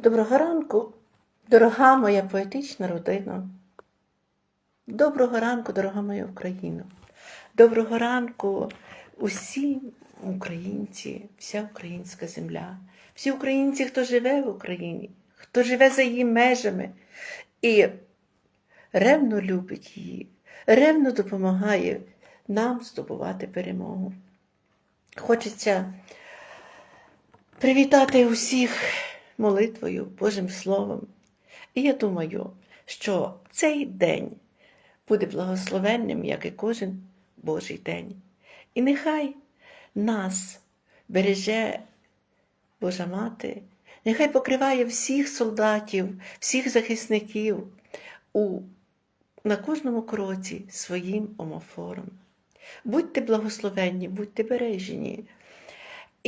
Доброго ранку, дорога моя поетична родина. Доброго ранку, дорога моя Україна. Доброго ранку усі українці, вся українська земля, всі українці, хто живе в Україні, хто живе за її межами і ревно любить її, ревно допомагає нам здобувати перемогу. Хочеться привітати усіх молитвою, Божим Словом. І я думаю, що цей день буде благословенним, як і кожен Божий день. І нехай нас береже Божа Мати, нехай покриває всіх солдатів, всіх захисників у, на кожному кроці своїм омофором. Будьте благословенні, будьте бережені.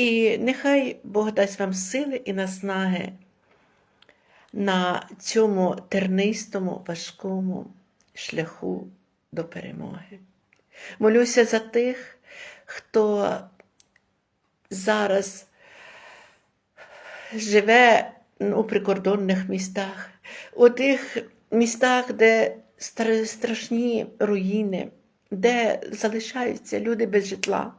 І нехай Бог дасть вам сили і наснаги на цьому тернистому, важкому шляху до перемоги. Молюся за тих, хто зараз живе у прикордонних містах, у тих містах, де страшні руїни, де залишаються люди без житла.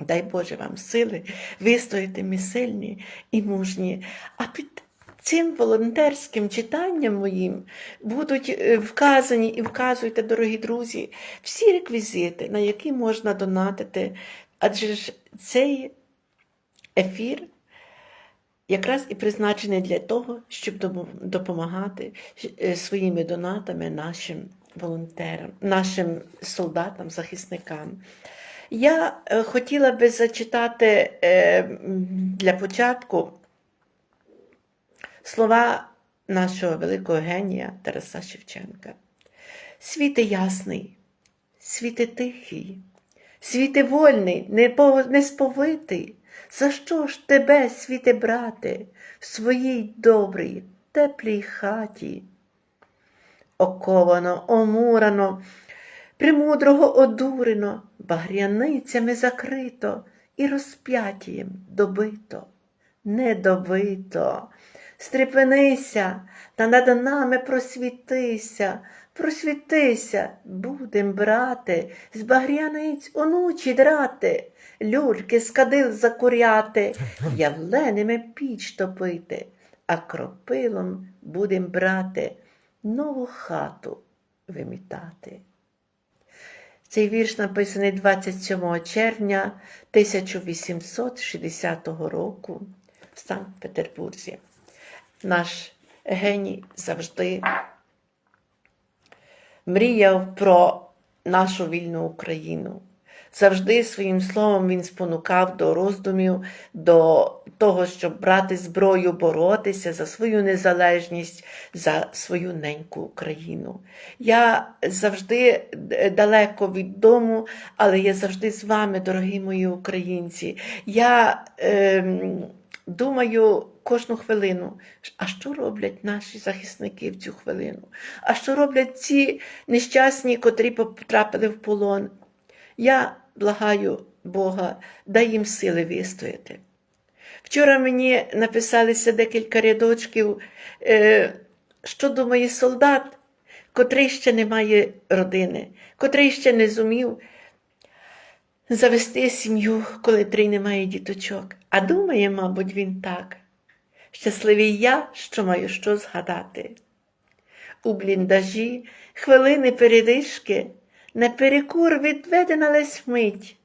Дай Боже вам сили вистояти ми сильні і мужні. А під цим волонтерським читанням моїм будуть е, вказані і вказуйте, дорогі друзі, всі реквізити, на які можна донатити. Адже ж цей ефір якраз і призначений для того, щоб допомагати е, своїми донатами нашим волонтерам, нашим солдатам, захисникам. Я е, хотіла би зачитати е, для початку слова нашого великого генія Тараса Шевченка. Світи ясний, світи тихий, світи вольний, несповитий. За що ж тебе, світе брате, в своїй добрій, теплій хаті? Оковано, омурано, Премудрого одурено, багряницями закрито і розп'ятієм добито, не добито. Стрепенися та над нами просвітися, просвітися, будем брати, з багряниць онучі драти, люльки з кадил закуряти, явленими піч топити, а кропилом будем брати, нову хату вимітати. Цей вірш написаний 27 червня 1860 року в Санкт-Петербурзі. Наш геній завжди мріяв про нашу вільну Україну. Завжди своїм словом він спонукав до роздумів, до того, щоб брати зброю, боротися за свою незалежність, за свою неньку Україну. Я завжди далеко від дому, але я завжди з вами, дорогі мої українці. Я ем, думаю кожну хвилину, а що роблять наші захисники в цю хвилину? А що роблять ці нещасні, котрі потрапили в полон? Я благаю Бога, дай їм сили вистояти. Вчора мені написалися декілька рядочків, е, що думає солдат, котрий ще не має родини, котрий ще не зумів завести сім'ю, коли три немає діточок. А думає, мабуть, він так. Щасливий я, що маю що згадати. У бліндажі хвилини передишки, наперекур відведена лесь мить.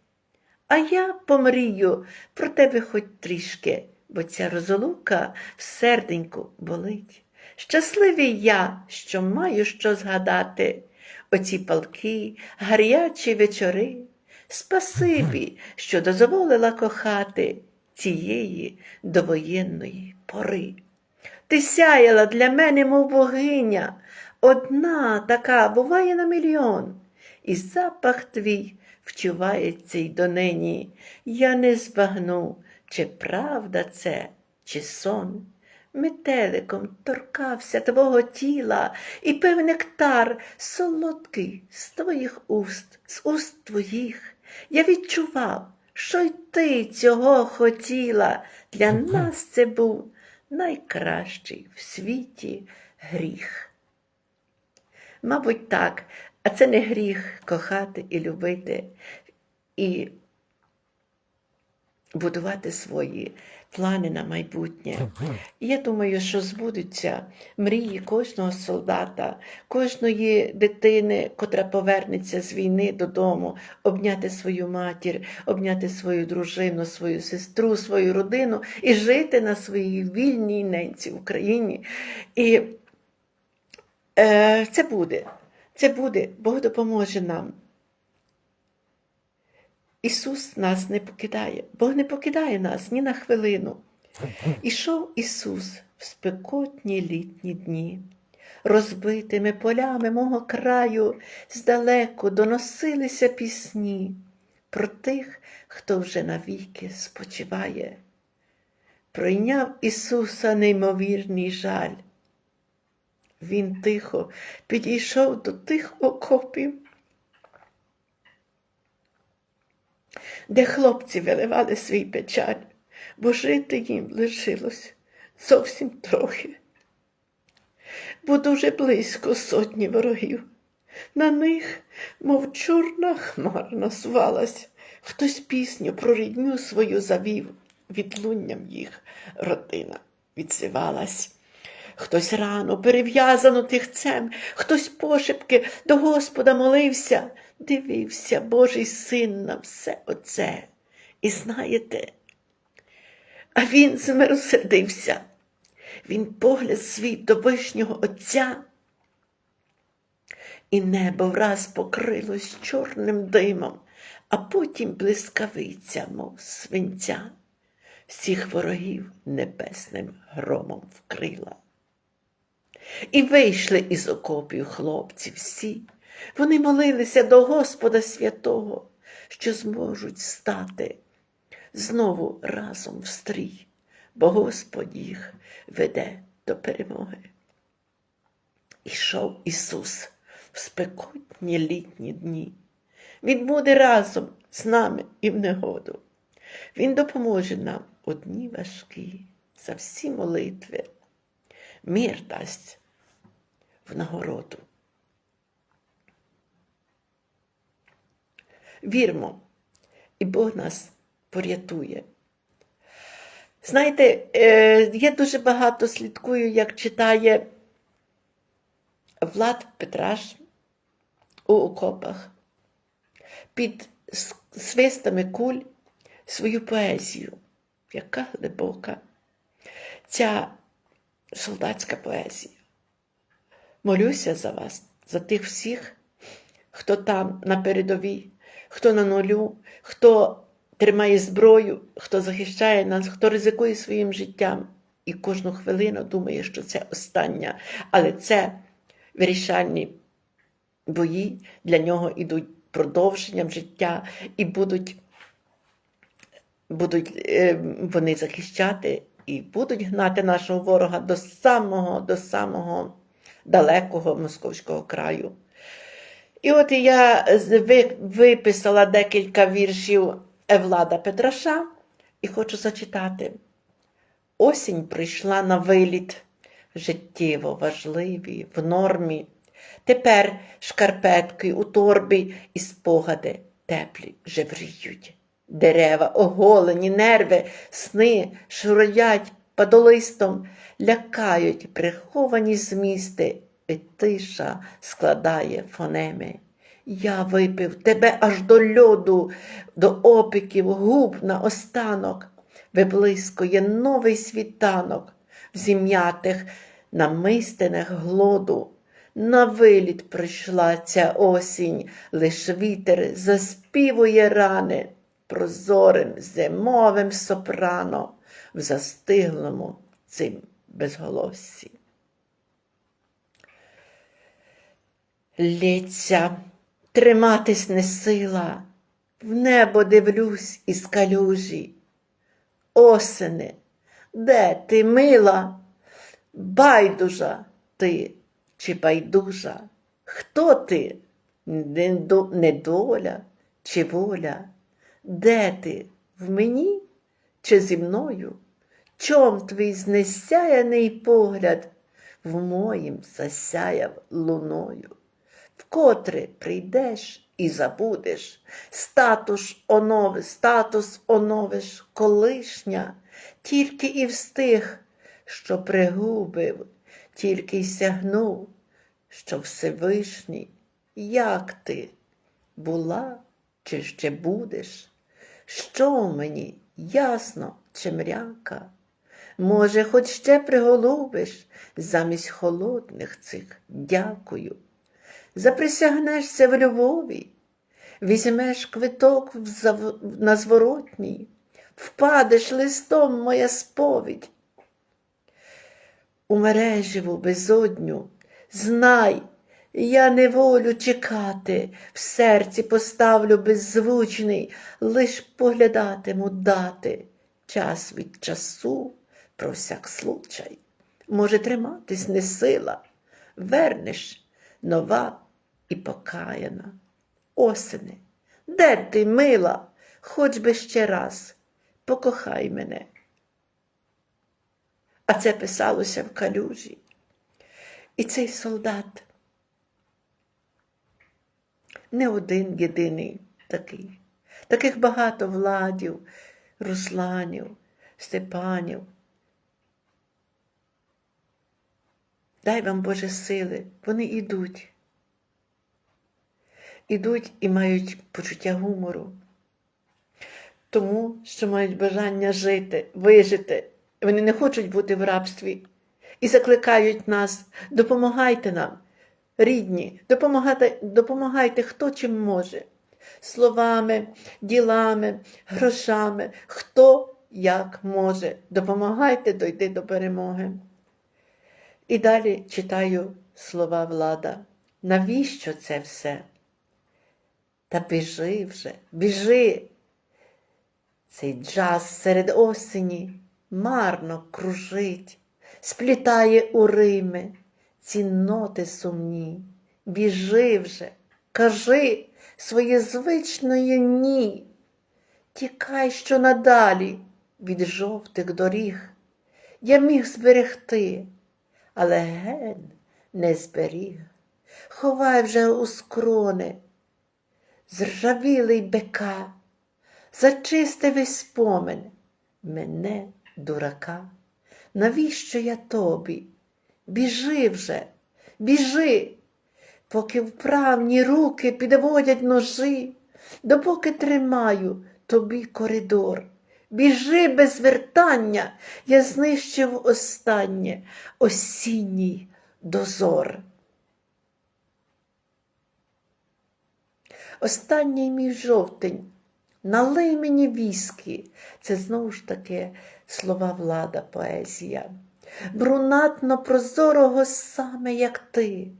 А я помрію про тебе хоч трішки, бо ця розлука в серденьку болить. Щасливий я, що маю що згадати, оці палки, гарячі вечори. Спасибі, що дозволила кохати цієї довоєнної пори. Ти сяяла для мене, мов богиня, одна така буває на мільйон, і запах твій вчувається й донині. Я не збагну, чи правда це, чи сон. Метеликом торкався твого тіла, і пив нектар солодкий з твоїх уст, з уст твоїх. Я відчував, що й ти цього хотіла. Для нас це був найкращий в світі гріх. Мабуть, так, а це не гріх кохати і любити, і будувати свої плани на майбутнє. Я думаю, що збудуться мрії кожного солдата, кожної дитини, котра повернеться з війни додому, обняти свою матір, обняти свою дружину, свою сестру, свою родину і жити на своїй вільній ненці в Україні. І е, це буде. Це буде, Бог допоможе нам. Ісус нас не покидає, Бог не покидає нас ні на хвилину. Ішов Ісус в спекотні літні дні, розбитими полями мого краю здалеку доносилися пісні про тих, хто вже навіки спочиває. Пройняв Ісуса неймовірний жаль. Він тихо підійшов до тих окопів, де хлопці виливали свій печаль, бо жити їм лишилось зовсім трохи. Бо дуже близько сотні ворогів. На них, мов чорна хмара насувалась, хтось пісню про рідню свою завів, відлунням їх родина відсивалась. Хтось рано перев'язану тихцем, хтось пошепки до Господа молився, дивився Божий син на все оце. І знаєте, а він змиросердився. Він погляд свій до вишнього Отця, і небо враз покрилось чорним димом, а потім блискавиця, мов свинця, всіх ворогів небесним громом вкрила. І вийшли із окопів хлопці всі. Вони молилися до Господа святого, що зможуть стати знову разом в стрій, бо Господь їх веде до перемоги. Ішов Ісус в спекотні літні дні. Він буде разом з нами і в негоду. Він допоможе нам у дні важкі за всі молитви мир дасть в нагороду. Вірмо, і Бог нас порятує. Знаєте, е, я дуже багато слідкую, як читає Влад Петраш у окопах під свистами куль свою поезію, яка глибока. Ця солдатська поезія. Молюся за вас, за тих всіх, хто там на передовій, хто на нулю, хто тримає зброю, хто захищає нас, хто ризикує своїм життям і кожну хвилину думає, що це остання. Але це вирішальні бої для нього йдуть продовженням життя і будуть, будуть е, вони захищати і будуть гнати нашого ворога до самого, до самого далекого московського краю. І от я виписала декілька віршів Евлада Петраша і хочу зачитати. Осінь прийшла на виліт, життєво важливі, в нормі. Тепер шкарпетки у торбі і спогади теплі жевріють. Дерева, оголені, нерви, сни шуроять падолистом, лякають приховані змісти, і тиша складає фонеми. Я випив тебе аж до льоду, до опіків губ на останок, виблискує новий світанок в зім'ятих намистинах глоду. На виліт прийшла ця осінь, лиш вітер заспівує рани прозорим зимовим сопрано в застиглому цим безголоссі. Лється, триматись не сила, в небо дивлюсь із калюжі. Осени, де ти мила? Байдужа ти чи байдужа? Хто ти? Недоля чи воля? Де ти? В мені чи зі мною? чом твій знесяяний погляд в моїм засяяв луною? Вкотре прийдеш і забудеш, статус онови, статус оновиш колишня, тільки і встиг, що пригубив, тільки й сягнув, що Всевишній, як ти була чи ще будеш? Що мені ясно чи мряка? Може, хоч ще приголубиш замість холодних цих дякую. Заприсягнешся в любові, візьмеш квиток на зворотній, впадеш листом моя сповідь. У мереживу безодню, знай, я не волю чекати, в серці поставлю беззвучний, лиш поглядатиму дати, час від часу про всяк случай. Може, триматись не сила, вернеш нова і покаяна. Осени, де ти, мила, хоч би ще раз, покохай мене. А це писалося в калюжі. І цей солдат не один єдиний такий. Таких багато владів, Русланів, Степанів. Дай вам Боже сили, вони ідуть. Ідуть і мають почуття гумору, тому що мають бажання жити, вижити. Вони не хочуть бути в рабстві і закликають нас, допомагайте нам, рідні, допомагайте, допомагайте хто чим може. Словами, ділами, грошами, хто як може. Допомагайте дойти до перемоги. І далі читаю слова влада. Навіщо це все? Та біжи вже, біжи. Цей джаз серед осені марно кружить, сплітає у Рими ці ноти сумні. Біжи вже, кажи своє звичної ні. Тікай що надалі від жовтих доріг. Я міг зберегти, але ген не зберіг. Ховай вже у скрони, зржавілий бека, зачистивий спомин мене, дурака. Навіщо я тобі? Біжи вже, біжи, поки вправні руки підводять ножі, допоки тримаю тобі коридор. Біжи без вертання, я знищив останнє осінній дозор. Останній мій жовтень, налий мені віскі. Це знову ж таки слова влада, поезія. Брунатно прозорого саме як ти,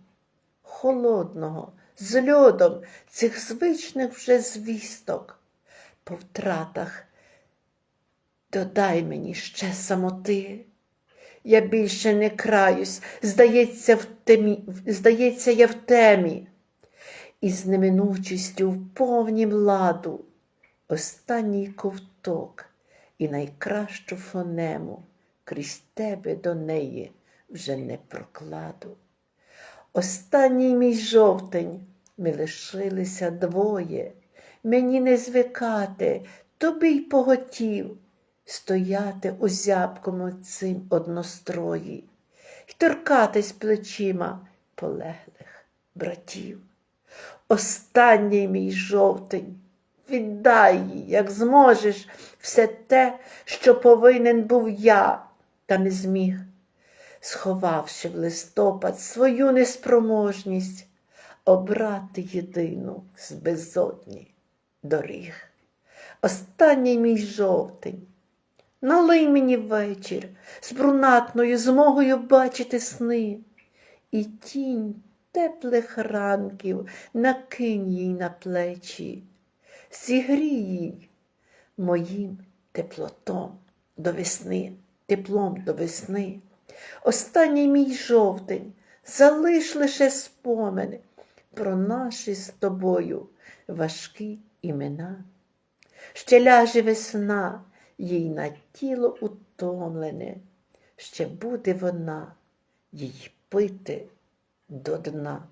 холодного, з льодом цих звичних вже звісток. По втратах додай мені ще самоти. Я більше не краюсь, здається, в темі, здається, я в темі і з неминучістю в повнім ладу останній ковток і найкращу фонему крізь тебе до неї вже не прокладу. Останній мій жовтень ми лишилися двоє, мені не звикати, тобі й поготів стояти у зябкому цим однострої й торкатись плечима полеглих братів. Останній мій жовтень, віддай як зможеш, все те, що повинен був я, та не зміг, сховавши в листопад свою неспроможність обрати єдину з безодні доріг. Останній мій жовтень, налий мені вечір з брунатною змогою бачити сни, і тінь теплих ранків накинь їй на плечі, зігрій їй моїм теплотом до весни, теплом до весни. Останній мій жовтень, залиш лише спомини про наші з тобою важкі імена. Ще ляже весна, їй на тіло утомлене, ще буде вона їй пити до дна.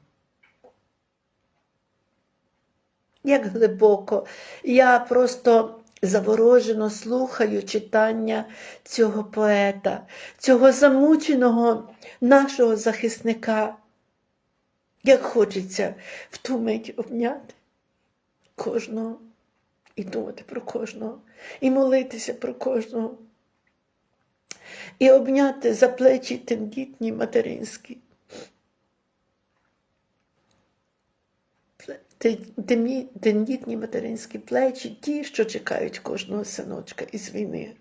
Як глибоко, я просто заворожено слухаю читання цього поета, цього замученого нашого захисника. Як хочеться в ту мить обняти кожного і думати про кожного, і молитися про кожного, і обняти за плечі тендітні материнські. Тендітні материнські плечі, ті, що чекають кожного синочка із війни.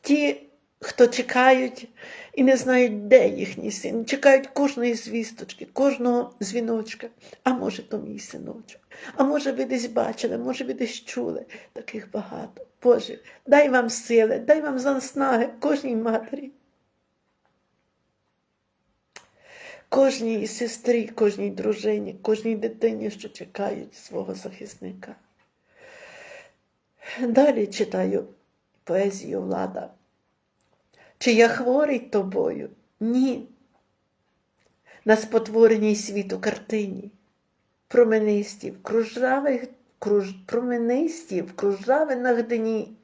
Ті, хто чекають і не знають, де їхній син, чекають кожної звісточки, кожного дзвіночка. А може, то мій синочок. А може, ви десь бачили, може, ви десь чули. Таких багато. Боже, дай вам сили, дай вам заснаги кожній матері. Кожній сестрі, кожній дружині, кожній дитині, що чекають свого захисника. Далі читаю поезію влада. Чи я хворий тобою? Ні. На спотвореній світу картині, променисті в кружавих, круж, променисті в кружавинах дні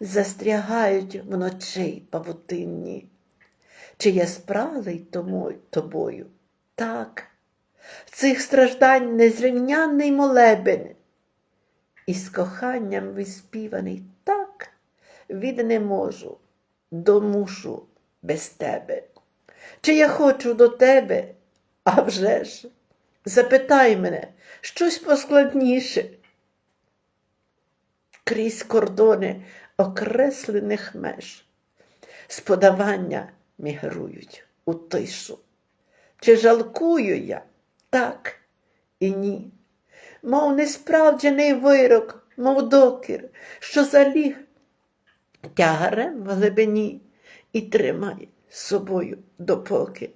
застрягають вночі павутинні. Чи я спралий тому, тобою? Так, цих страждань незрівнянний молебен, і з коханням виспіваний так від не можу, домушу без тебе. Чи я хочу до тебе? А вже ж, запитай мене щось поскладніше. Крізь кордони окреслених меж, сподавання мігрують у тишу. Чи жалкую я? Так і ні. Мов несправджений вирок, мов докір, що заліг тягарем в глибині і тримає собою допоки.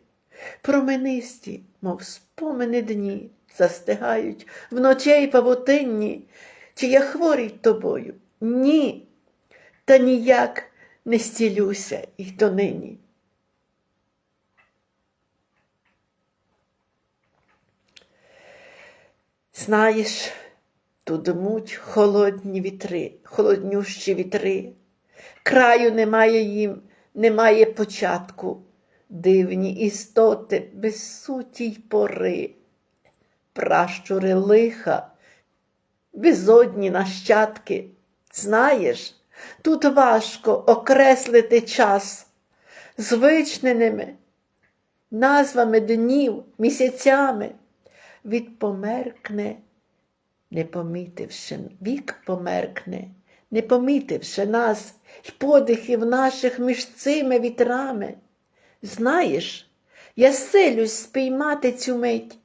Променисті, мов спомини дні, застигають вночей павутинні, чи я хворий тобою? Ні, та ніяк не стілюся і донині. Знаєш, тут дмуть холодні вітри, холоднющі вітри. Краю немає їм, немає початку, дивні істоти без суті й пори, пращури лиха, безодні нащадки. Знаєш, тут важко окреслити час звичненими назвами днів, місяцями від померкне, не помітивши, вік померкне, не помітивши нас й подихів наших між цими вітрами. Знаєш, я силюсь спіймати цю мить,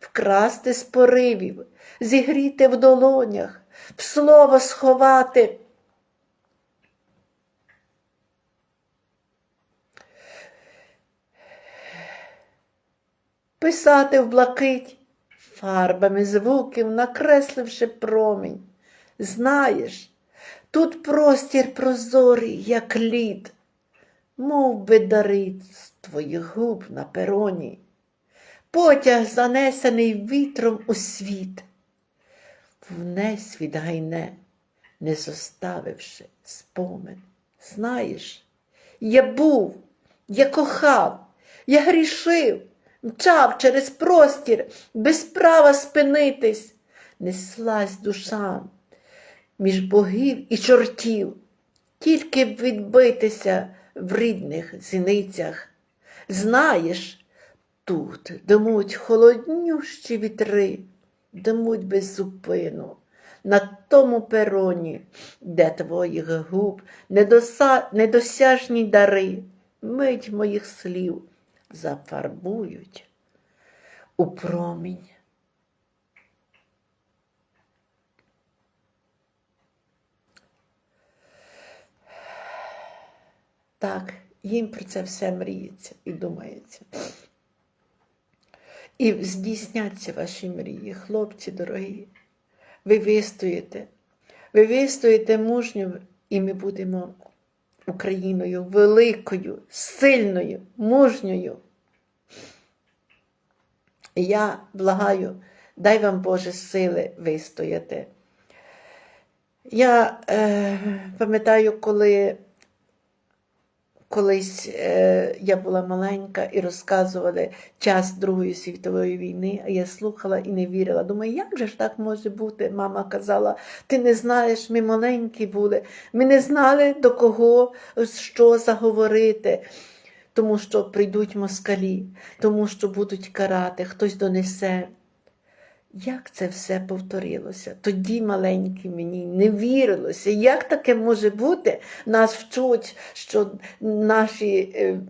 вкрасти з поривів, зігріти в долонях, в слово сховати. Писати в блакить, фарбами звуків, накресливши промінь. Знаєш, тут простір прозорий, як лід, мов би дарит з твоїх губ на пероні, потяг, занесений вітром у світ, в несвіт гайне, не зоставивши спомин. Знаєш, я був, я кохав, я грішив, мчав через простір, без права спинитись, неслась душа між богів і чортів, тільки б відбитися в рідних зіницях. Знаєш, тут димуть холоднющі вітри, димуть без зупину. На тому пероні, де твоїх губ недоса... недосяжні дари, мить моїх слів зафарбують у промінь. Так, їм про це все мріється і думається. І здійсняться ваші мрії, хлопці дорогі. Ви вистоїте, ви вистоїте мужньо і ми будемо Україною великою, сильною, мужньою. І я благаю, дай вам Боже сили вистояти. Я е, пам'ятаю, коли колись е, я була маленька і розказували час Другої світової війни, а я слухала і не вірила. Думаю, як же ж так може бути? Мама казала, ти не знаєш, ми маленькі були, ми не знали до кого що заговорити. Тому що прийдуть москалі, тому що будуть карати, хтось донесе. Як це все повторилося? Тоді маленькі мені не вірилося. Як таке може бути? Нас вчуть, що наші, е,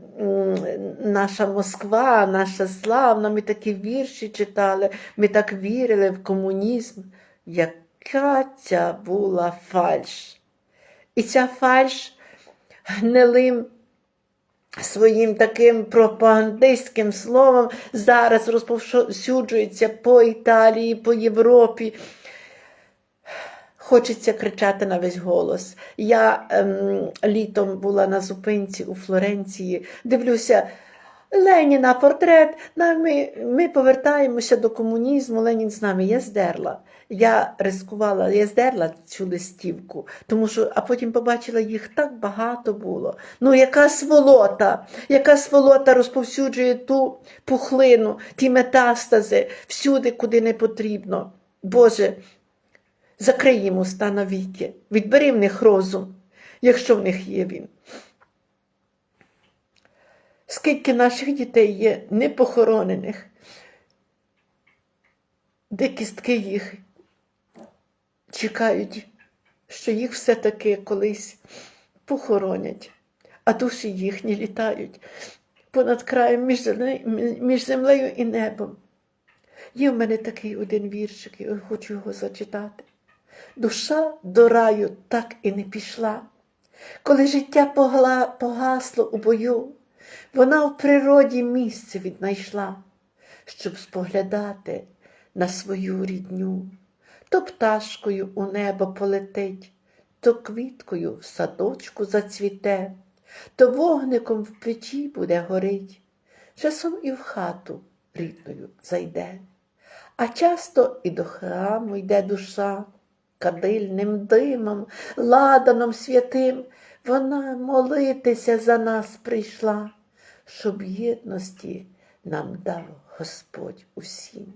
наша Москва, наша славна, ми такі вірші читали, ми так вірили в комунізм. Яка ця була фальш? І ця фальш гнилим своїм таким пропагандистським словом зараз розповсюджується по Італії, по Європі. Хочеться кричати на весь голос. Я ем, літом була на зупинці у Флоренції, дивлюся. Леніна портрет, ми, ми повертаємося до комунізму, Ленін з нами. Я здерла. Я рискувала, я здерла цю листівку, тому що, а потім побачила, їх так багато було. Ну, яка сволота, яка сволота розповсюджує ту пухлину, ті метастази всюди, куди не потрібно. Боже, закрий їм уста навіки, відбери в них розум, якщо в них є він. Скільки наших дітей є непохоронених, де кістки їх чекають, що їх все-таки колись похоронять, а душі їхні літають понад краєм між землею, і небом. Є в мене такий один віршик, я хочу його зачитати. Душа до раю так і не пішла. Коли життя погасло у бою, вона в природі місце віднайшла, щоб споглядати на свою рідню. То пташкою у небо полетить, то квіткою в садочку зацвіте, то вогником в печі буде горить, часом і в хату рідною зайде. А часто і до храму йде душа, кадильним димом, ладаном святим, вона молитися за нас прийшла, щоб єдності нам дав Господь усім.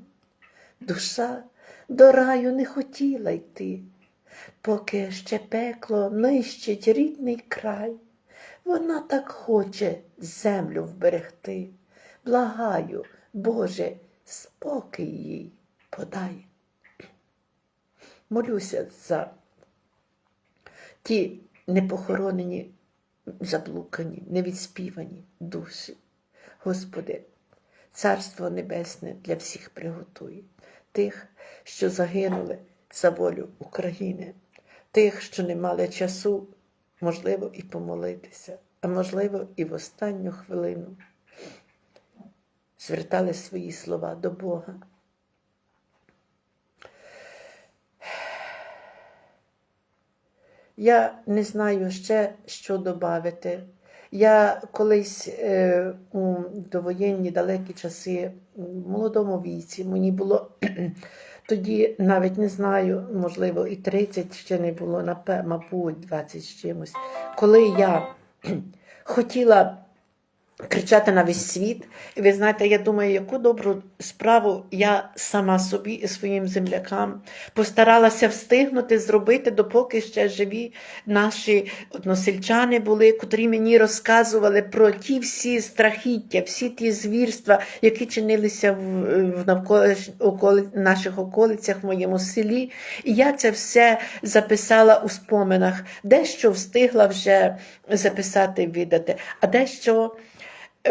Душа до раю не хотіла йти, поки ще пекло нищить рідний край. Вона так хоче землю вберегти. Благаю, Боже, спокій їй подай. Молюся за ті непохоронені, заблукані, невідспівані душі. Господи, Царство Небесне для всіх приготуй, тих, що загинули за волю України, тих, що не мали часу, можливо, і помолитися, а можливо, і в останню хвилину звертали свої слова до Бога. Я не знаю ще, що додати. Я колись е, у довоєнні далекі часи, в молодому віці, мені було тоді навіть не знаю, можливо, і 30 ще не було, мабуть, 20 з чимось. Коли я хотіла кричати на весь світ, і ви знаєте, я думаю, яку добру справу я сама собі і своїм землякам постаралася встигнути зробити, допоки ще живі наші односельчани були, котрі мені розказували про ті всі страхіття, всі ті звірства, які чинилися в, навколиш, околи, наших околицях, в моєму селі. І я це все записала у споминах, дещо встигла вже записати, видати, а дещо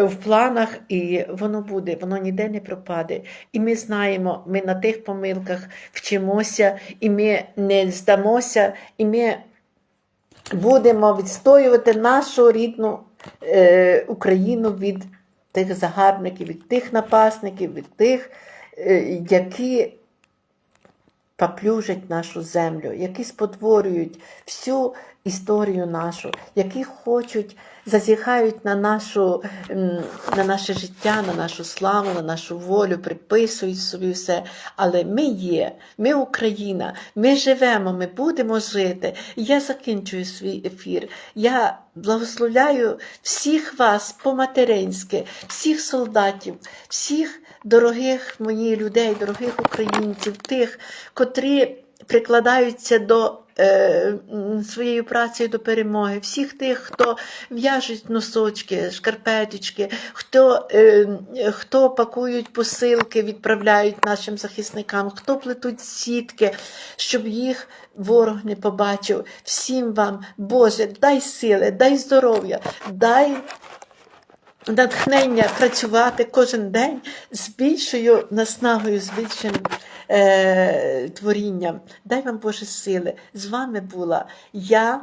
в планах, і воно буде, воно ніде не пропаде. І ми знаємо, ми на тих помилках вчимося, і ми не здамося, і ми будемо відстоювати нашу рідну е, Україну від тих загарбників, від тих напасників, від тих, е, які поплюжать нашу землю, які спотворюють всю історію нашу, які хочуть, зазіхають на, нашу, на наше життя, на нашу славу, на нашу волю, приписують собі все. Але ми є, ми Україна, ми живемо, ми будемо жити. Я закінчую свій ефір. Я благословляю всіх вас по-материнськи, всіх солдатів, всіх дорогих моїх людей, дорогих українців, тих, котрі прикладаються до е, своєю працею до перемоги, всіх тих, хто в'яжуть носочки, шкарпеточки, хто, е, хто пакують посилки, відправляють нашим захисникам, хто плетуть сітки, щоб їх ворог не побачив. Всім вам, Боже, дай сили, дай здоров'я, дай натхнення працювати кожен день з більшою наснагою, з більшим е, творінням. Дай вам Боже сили. З вами була я.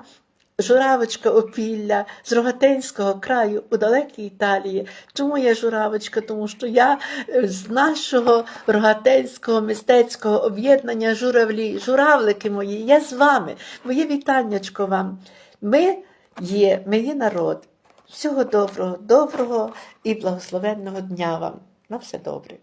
Журавочка Опілля з Рогатинського краю у далекій Італії. Чому я журавочка? Тому що я е, з нашого рогатинського мистецького об'єднання журавлі, журавлики мої, я з вами. Моє вітаннячко вам. Ми є, ми є народ. Всього доброго, доброго і благословенного дня вам. На все добре.